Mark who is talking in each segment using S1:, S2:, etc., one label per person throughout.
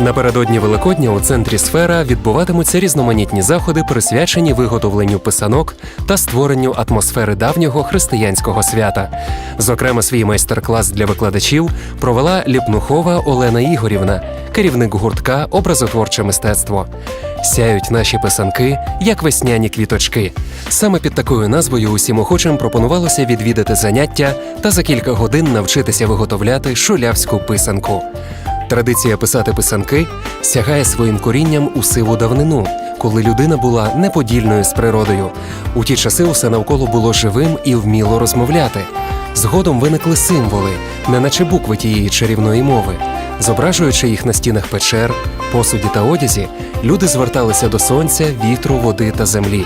S1: Напередодні Великодня у центрі сфера відбуватимуться різноманітні заходи, присвячені виготовленню писанок та створенню атмосфери давнього християнського свята. Зокрема, свій майстер-клас для викладачів провела Ліпнухова Олена Ігорівна, керівник гуртка Образотворче мистецтво. Сяють наші писанки, як весняні квіточки. Саме під такою назвою усім охочим пропонувалося відвідати заняття та за кілька годин навчитися виготовляти шулявську писанку. Традиція писати писанки сягає своїм корінням у сиву давнину, коли людина була неподільною з природою. У ті часи усе навколо було живим і вміло розмовляти. Згодом виникли символи, неначе букви тієї чарівної мови. Зображуючи їх на стінах печер, посуді та одязі, люди зверталися до сонця, вітру, води та землі.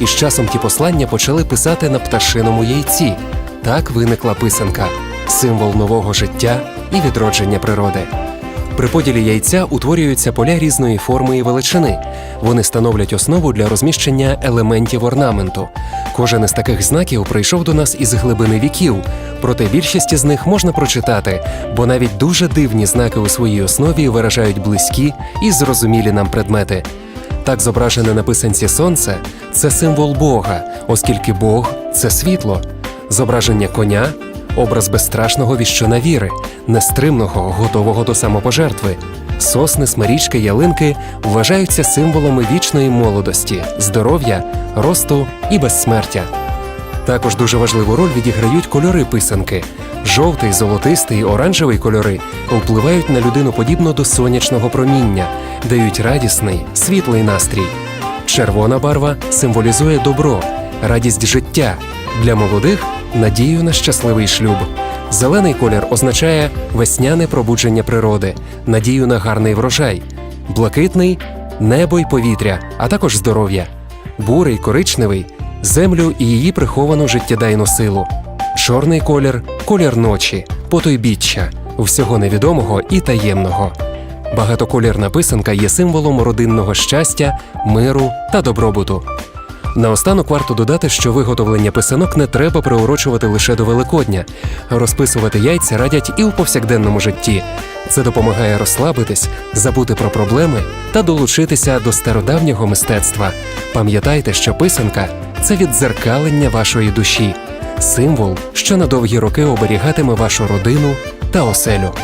S1: І з часом ті послання почали писати на пташиному яйці. Так виникла писанка символ нового життя і відродження природи. При поділі яйця утворюються поля різної форми і величини. Вони становлять основу для розміщення елементів орнаменту. Кожен із таких знаків прийшов до нас із глибини віків, проте більшість із них можна прочитати, бо навіть дуже дивні знаки у своїй основі виражають близькі і зрозумілі нам предмети. Так зображене на писанці сонце це символ Бога, оскільки Бог це світло, зображення коня образ безстрашного віщуна віри, нестримного, готового до самопожертви. Сосни, смирічки, ялинки вважаються символами вічної молодості, здоров'я, росту і безсмертя. Також дуже важливу роль відіграють кольори писанки. Жовтий, золотистий, оранжевий кольори впливають на людину подібно до сонячного проміння, дають радісний, світлий настрій. Червона барва символізує добро, радість життя. Для молодих надію на щасливий шлюб. Зелений колір означає весняне пробудження природи, надію на гарний врожай, блакитний небо й повітря, а також здоров'я, бурий, коричневий землю і її приховану життєдайну силу. Чорний колір колір ночі, потойбіччя, всього невідомого і таємного. Багатоколірна писанка є символом родинного щастя, миру та добробуту. Наостанок варто додати, що виготовлення писанок не треба приурочувати лише до Великодня. Розписувати яйця радять і у повсякденному житті. Це допомагає розслабитись, забути про проблеми та долучитися до стародавнього мистецтва. Пам'ятайте, що писанка це віддзеркалення вашої душі, символ, що на довгі роки оберігатиме вашу родину та оселю.